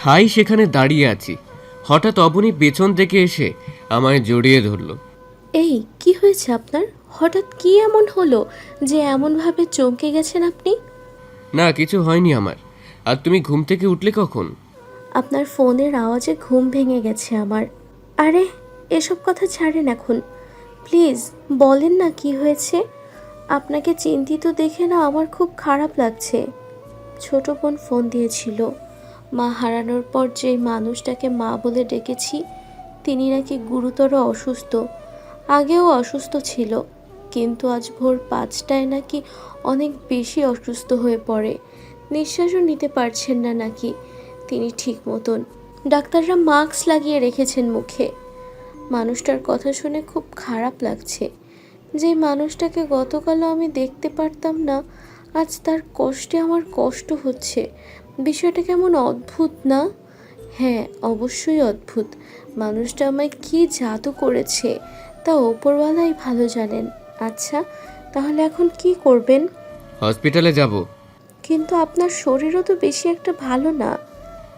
ঠাই সেখানে দাঁড়িয়ে আছি। হঠাৎ অবনী পেছন থেকে এসে আমায় জড়িয়ে ধরলো। এই কি হয়েছে আপনার? হঠাৎ কি এমন হলো যে এমনভাবে চমকে গেছেন আপনি? না কিছু হয়নি আমার। আর তুমি ঘুম থেকে উঠলে কখন? আপনার ফোনের আওয়াজে ঘুম ভেঙে গেছে আমার। আরে এসব কথা ছাড়েন এখন। প্লিজ বলেন না কি হয়েছে। আপনাকে চিন্তিত দেখে না আমার খুব খারাপ লাগছে। ছোট বোন ফোন দিয়েছিল। মা হারানোর পর যেই মানুষটাকে মা বলে ডেকেছি, তিনি নাকি গুরুতর অসুস্থ। আগেও অসুস্থ ছিল, কিন্তু আজ ভোর পাঁচটায় নাকি অনেক বেশি অসুস্থ হয়ে পড়ে। নিঃশ্বাসও নিতে পারছেন না নাকি, তিনি ঠিক মতন। ডাক্তাররা মাস্ক লাগিয়ে রেখেছেন মুখে। মানুষটার কথা শুনে খুব খারাপ লাগছে। যে মানুষটাকে গতকালও আমি দেখতে পারতাম না, আজ তার কষ্টে আমার কষ্ট হচ্ছে। বিষয়টা কেমন অদ্ভুত না? হ্যাঁ অবশ্যই অদ্ভুত। মানুষটা আমায় কি জাদু করেছে তা ওপরওয়ালাই ভালো জানেন। আচ্ছা তাহলে এখন কি করবেন? হসপিটালে যাব। কিন্তু আপনার শরীরও তো বেশি একটা ভালো না।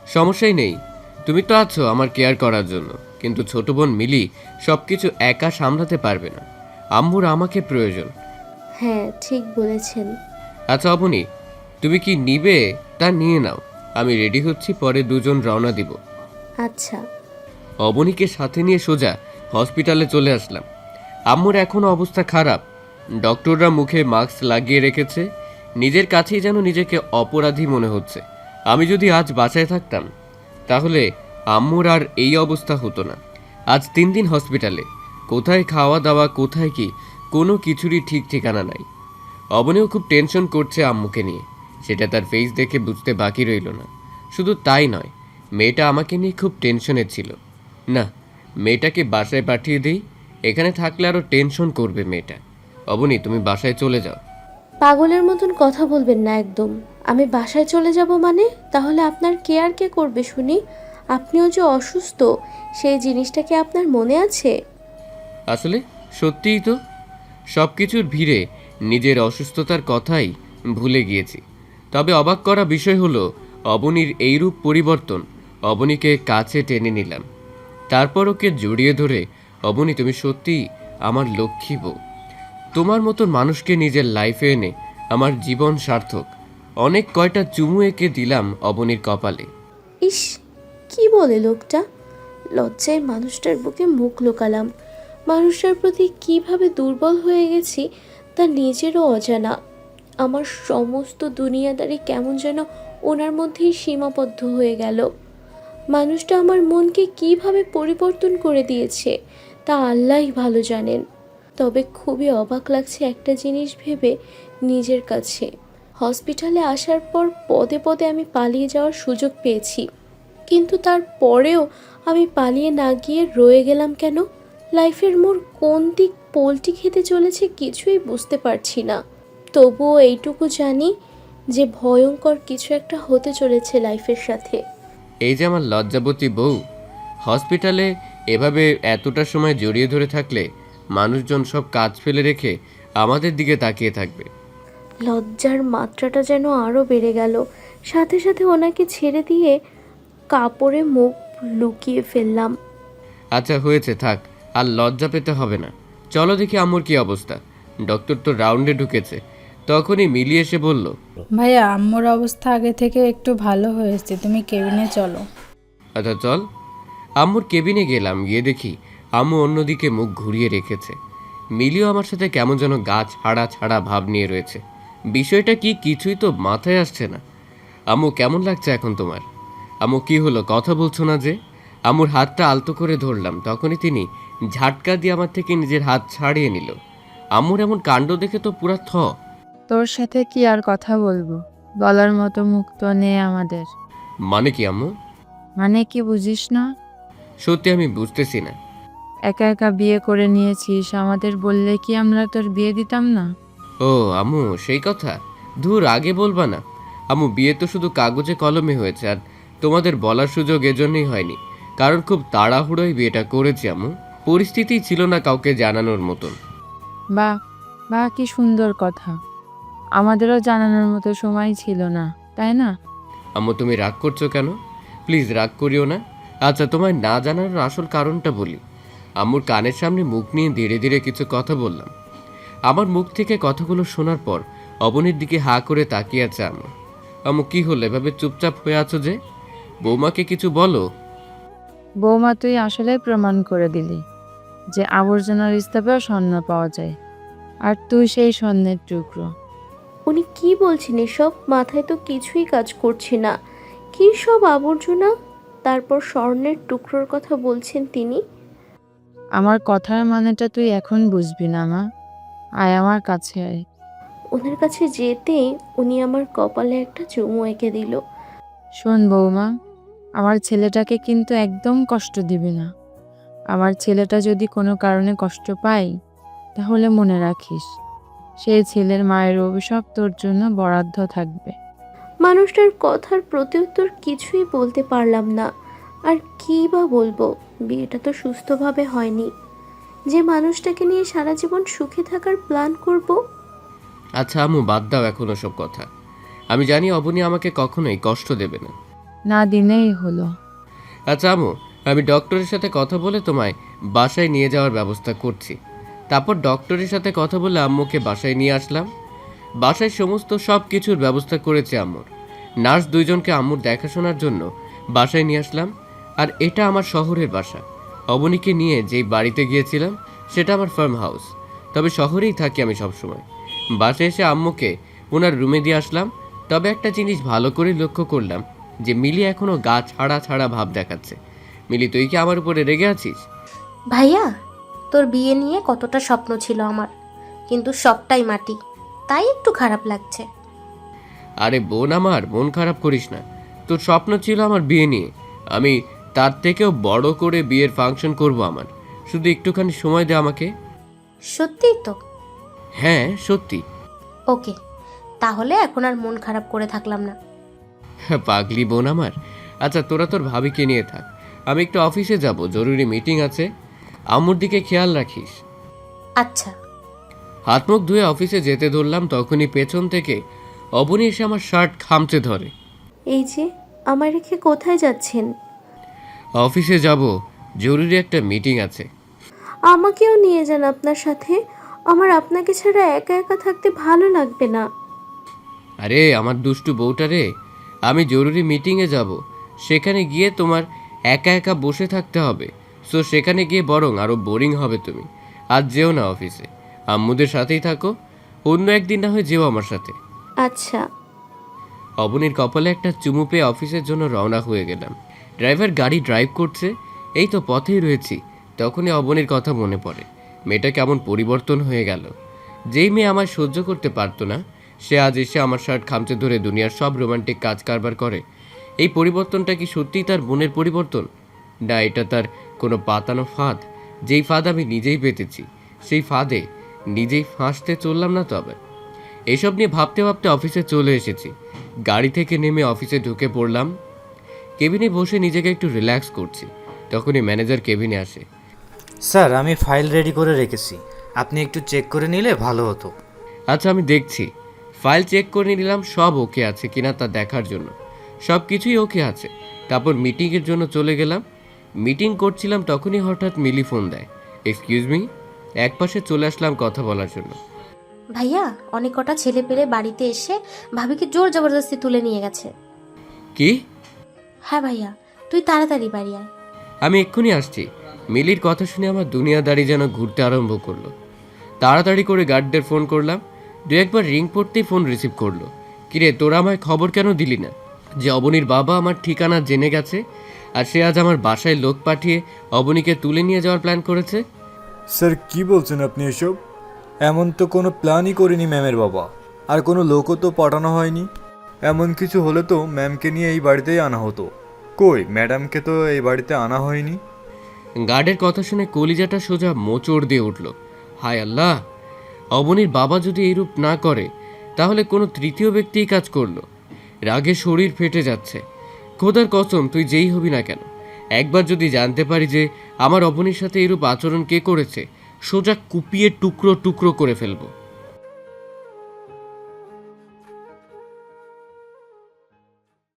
সমস্যাই নেই। তুমি তো আছো আমার কেয়ার করার জন্য। কিন্তু ছোট বোন মিলি সব কিছু একা সামলাতে পারবে না। আম্মুর আমাকে প্রয়োজন। হ্যাঁ ঠিক বলেছেন। আচ্ছা অবনী তুমি কি নিবে? তা নিয়ে নাও। আমি রেডি হচ্ছি পরে দুজন রওনা দিব। আচ্ছা। অবনীকে সাথে নিয়ে সোজা হসপিটালে চলে আসলাম। আম্মুর এখনও অবস্থা খারাপ। ডক্টররা মুখে মাস্ক লাগিয়ে রেখেছে। নিজের কাছেই যেন নিজেকে অপরাধী মনে হচ্ছে। আমি যদি আজ বাঁচায় থাকতাম তাহলে আম্মুর আর এই অবস্থা হতো না। আজ তিন দিন হসপিটালে। কোথায় খাওয়া দাওয়া কোথায় কি কোনো কিছুরই ঠিক ঠিকানা নাই। অবনীও খুব টেনশন করছে আম্মুকে নিয়ে। সেটা তার ফেস দেখে বুঝতে বাকি রইল না। শুধু তাই নয় মেয়েটা আমাকে নিয়ে খুব টেনশনে ছিল। না মেয়েটাকে বাসায় পাঠিয়ে দিই এখানে থাকলে আরও টেনশন করবে মেয়েটা। অবনী তুমি বাসায় চলে যাও। পাগলের মতন কথা বলবেন না একদম। আমি বাসায় চলে যাব মানে? তাহলে আপনার কেয়ার কে করবে শুনি? আপনিও যে অসুস্থ সেই জিনিসটা কি আপনার মনে আছে? আসলে সত্যিই তো সব কিছুর ভিড়ে নিজের অসুস্থতার কথাই ভুলে গিয়েছি। তবে অবাক করা বিষয় হলো, অবনীর এইরূপ পরিবর্তন অবনীকে কাছে টেনে নিলাম। তারপর ওকে জড়িয়ে ধরে, অবনী, তুমি সত্যিই আমার লক্ষ্মী বউ। তোমার মতন মানুষকে নিজের লাইফে এনে আমার জীবন সার্থক। অনেক কয়টা চুমু এঁকে দিলাম অবনীর কপালে। ইস, কি বলে লোকটা? লজ্জায় মানুষটার বুকে মুখ লোকালাম। মানুষটার প্রতি কীভাবে দুর্বল হয়ে গেছি তা নিজেরও অজানা। আমার সমস্ত দুনিয়াদারি কেমন যেন ওনার মধ্যেই সীমাবদ্ধ হয়ে গেল। মানুষটা আমার মনকে কীভাবে পরিবর্তন করে দিয়েছে, তা আল্লাহই ভালো জানেন। তবে খুবই অবাক লাগছে একটা জিনিস ভেবে নিজের কাছে। হসপিটালে আসার পর পদে পদে আমি পালিয়ে যাওয়ার সুযোগ পেয়েছি। কিন্তু তারপরেও আমি পালিয়ে না গিয়ে রয়ে গেলাম কেন? লাইফের মোর কোন দিক পোলটি খেতে চলেছে কিছুই বুঝতে পারছি না। তবুও এইটুকু জানি যে ভয়ঙ্কর কিছু একটা হতে চলেছে লাইফের সাথে। এই যে আমার লজ্জাবতী বউ হসপিটালে এভাবে এতটা সময় জড়িয়ে ধরে থাকলে মানুষজন সব কাজ ফেলে রেখে আমাদের দিকে তাকিয়ে থাকবে। লজ্জার মাত্রাটা যেন আরও বেড়ে গেল। সাথে সাথে ওনাকে ছেড়ে দিয়ে কাপড়ে মুখ লুকিয়ে ফেললাম। আচ্ছা হয়েছে থাক আর লজ্জা পেতে হবে না। চলো দেখি আম্মুর কি অবস্থা। ডক্টর তো রাউন্ডে ঢুকেছে। তখনই মিলি এসে বলল ভাইয়া আম্মুর অবস্থা আগে থেকে একটু ভালো হয়েছে। তুমি কেবিনে চলো। আচ্ছা চল। আম্মুর কেবিনে গেলাম গিয়ে দেখি আম্মু অন্যদিকে মুখ ঘুরিয়ে রেখেছে। মিলিও আমার সাথে কেমন যেন গা ছাড়া ছাড়া ভাব নিয়ে রয়েছে। বিষয়টা কি কিছুই তো মাথায় আসছে না। আম্মু কেমন লাগছে এখন তোমার? আম্মু কি হলো? কথা বলছো না যে? আম্মুর হাতটা আলতো করে ধরলাম তখনই তিনি ঝাটকা দিয়ে আমার থেকে নিজের হাত ছাড়িয়ে নিল। আম্মুর এমন কাণ্ড দেখে তো পুরা থ। তোর সাথে কি আর কথা বলব? বলার মতো মুখ তো নেই আমাদের। মানে কি আম্মু? মানে কি বুঝিস না? সত্যি আমি বুঝতেছি না। একা একা বিয়ে করে নিয়েছিস আমাদের বললে কি আমরা তোর বিয়ে দিতাম না? ও আম্মু সেই কথা। ধুর আগে বলবা না। আম্মু বিয়ে তো শুধু কাগজে কলমে হয়েছে আর তোমাদের বলার সুযোগ এজন্যই হয়নি। কারণ খুব তাড়াহুড়োই বিয়েটা করেছি আম্মু। পরিস্থিতি ছিল না কাউকে জানানোর মতন। বা বা কি সুন্দর কথা। আমাদেরও জানানোর মতো সময় ছিল না তাই না? আম্মু তুমি রাগ করছ কেন? প্লিজ রাগ করিও না। আচ্ছা তোমায় না জানার আসল কারণটা বলি। আম্মুর কানের সামনে মুখ নিয়ে ধীরে ধীরে কিছু কথা বললাম। আমার মুখ থেকে কথাগুলো শোনার পর অবনীর দিকে হা করে তাকিয়ে আছে আম্মু। আম্মু কি হলো? এভাবে চুপচাপ হয়ে আছো যে? বৌমাকে কিছু বলো। বৌমা তুই আসলে প্রমাণ করে দিলি যে আবর্জনার স্তূপেও স্বর্ণ পাওয়া যায় আর তুই সেই স্বর্ণের টুকরো। উনি কি বলছেন এসব? মাথায় তো কিছুই কাজ করছে না। কী সব আবর্জনা? তারপর স্বর্ণের টুকরোর কথা বলছেন তিনি। আমার কথার মানেটা তুই এখন বুঝবি না মা। আয় আমার কাছে আয়। ওনার কাছে যেতে উনি আমার কপালে একটা চুমু এঁকে দিল। শোন বৌমা আমার ছেলেটাকে কিন্তু একদম কষ্ট দিবি না। আমার ছেলেটা যদি কোনো কারণে কষ্ট পায় তাহলে মনে রাখিস। সেই ছেলের মায়ের অভিশাপ তোর জন্য বরাদ্দ থাকবে। মানুষটার কথার প্রত্যুত্তর কিছুই বলতে পারলাম না। আর কী বা বলব বিয়েটা তো সুস্থভাবে হয়নি। যে মানুষটাকে নিয়ে সারা জীবন সুখে থাকার প্ল্যান করব? আচ্ছা আমু বাদ দাও এখন সব কথা। আমি জানি অবনী আমাকে কখনোই কষ্ট দেবে না। না দিনেই হলো। আচ্ছা আমু আমি ডক্টরের সাথে কথা বলে তোমায় বাসায় নিয়ে যাওয়ার ব্যবস্থা করছি। তারপর ডক্টরের সাথে কথা বলে আম্মুকে বাসায় নিয়ে আসলাম। বাসায় সমস্ত সব কিছুর ব্যবস্থা করেছে আম্মুর। নার্স দুইজনকে আম্মুর দেখাশোনার জন্য বাসায় নিয়ে আসলাম। আর এটা আমার শহরের বাসা। অবনীকে নিয়ে যেই বাড়িতে গিয়েছিলাম, সেটা আমার ফার্ম হাউস তবে শহরেই থাকি আমি সবসময়। বাসায় এসে আম্মুকে ওনার রুমে দিয়ে আসলাম। তবে একটা জিনিস ভালো করে লক্ষ্য করলাম, যে মিলি এখনও গা ছাড়া ছাড়া ভাব দেখাচ্ছে। মিলি, তুই কি আমার উপরে রেগে আছিস? ভাইয়া তোর বিয়ে নিয়ে কতটা স্বপ্ন ছিল আমার। কিন্তু সবটাই মাটি তাই একটু খারাপ লাগছে। আরে বোন আমার মন খারাপ করিস না। তোর স্বপ্ন ছিল আমার বিয়ে নিয়ে। আমি তার থেকেও বড় করে বিয়ের ফাংশন করব আমার। শুধু একটুখানি সময় দে আমাকে। সত্যিই তো? হ্যাঁ সত্যি। ওকে তাহলে এখন আর মন খারাপ করে থাকলাম না। পাগলি বোন আমার। আচ্ছা তোরা তোর ভাবিকে নিয়ে থাক। আমি একটু অফিসে যাব জরুরি মিটিং আছে। আম্মুর দিকে খেয়াল রাখিস। আচ্ছা। হাত মুখ ধুয়ে অফিসে যেতে ধরলাম তখনই পেছন থেকে অবনী এসে আমার শার্ট খামচে ধরে। এই যে আমার রেখে কোথায় যাচ্ছেন? অফিসে যাব জরুরি একটা মিটিং আছে। আমাকেও নিয়ে যান আপনার সাথে। আমার আপনাকে ছাড়া একা একা থাকতে ভালো লাগবে না। আরে আমার দুষ্টু বউটা রে আমি জরুরি মিটিংয়ে যাব। সেখানে গিয়ে তোমার একা একা বসে থাকতে হবে। সো সেখানে গিয়ে বরং আরও বোরিং হবে তুমি। আজ যেও না অফিসে আম্মুদের সাথেই থাকো। অন্য একদিন না হয় যেও আমার সাথে। আচ্ছা। অবনীর কপালে একটা চুমু পেয়ে অফিসের জন্য রওনা হয়ে গেলাম। ড্রাইভার গাড়ি ড্রাইভ করছে। এই তো পথেই রয়েছি। তখনই অবনীর কথা মনে পড়ে। মেয়েটা কেমন পরিবর্তন হয়ে গেল। যেই মেয়ে আমায় সহ্য করতে পারতো না সে আজ এসে আমার শার্ট খামচে ধরে দুনিয়ার সব রোমান্টিক কাজ কারবার করে। এই পরিবর্তনটা কি সত্যিই তার বোনের পরিবর্তন? না এটা তার কোনো পাতানো ফাঁদ যেই ফাঁদ আমি নিজেই পেতেছি সেই ফাঁদে নিজেই ফাঁসতে চললাম না তবে। এসব নিয়ে ভাবতে ভাবতে অফিসে চলে এসেছি। গাড়ি থেকে নেমে অফিসে ঢুকে পড়লাম। কেবিনে বসে নিজেকে একটু রিল্যাক্স করছি। তখনই ম্যানেজার কেবিনে আসে। স্যার আমি ফাইল রেডি করে রেখেছি। আপনি একটু চেক করে নিলে ভালো হতো। আচ্ছা আমি দেখছি। ফাইল চেক করে নিলাম সব ওকে আছে কিনা তা দেখার জন্য। সব কিছুই ওকে আছে। তারপর মিটিংয়ের জন্য চলে গেলাম। মিটিং করছিলাম তখনই হঠাৎ মিলি ফোন দেয়। এক্সকিউজ মি এক পাশে চলে আসলাম কথা বলার জন্য। ভাইয়া অনেক কটা ছেলে পেলে বাড়িতে এসে ভাবিকে জোর জবরদস্তি তুলে নিয়ে গেছে। কি? হ্যাঁ ভাইয়া তুই তাড়াতাড়ি বাড়ি আয়। আমি এক্ষুনি আসছি। মিলির কথা শুনে আমার দুনিয়াদারি যেন ঘুরতে আরম্ভ করল। তাড়াতাড়ি করে গার্ডদের ফোন করলাম। দু একবার রিং পড়তেই ফোন রিসিভ করল। কিরে তোরা আমায় খবর কেন দিলি না? যে অবনীর বাবা আমার ঠিকানা জেনে গেছে আর সে আজ আমার বাসায় লোক পাঠিয়ে অবনীকে তুলে নিয়ে যাওয়ার প্ল্যান করেছে। স্যার কি বলছেন আপনি এসব? এমন তো কোনো প্ল্যানই করিনি ম্যামের বাবা। আর কোনো লোকও তো পাঠানো হয়নি। এমন কিছু হলে তো ম্যামকে নিয়ে এই বাড়িতেই আনা হতো। কই ম্যাডামকে তো এই বাড়িতে আনা হয়নি? গার্ডের কথা শুনে কলিজাটা সোজা মোচড় দিয়ে উঠল। হায় আল্লাহ! অবনীর বাবা যদি এইরূপ না করে তাহলে কোনো তৃতীয় ব্যক্তিই কাজ করল। রাগে শরীর ফেটে যাচ্ছে। খোদার কসম, তুই যেই হবি না কেন? একবার যদি জানতে পারি যে আমার অবনীর সাথে এরূপ আচরণ কে করেছে, সোজা কুপিয়ে টুকরো টুকরো করে ফেলব।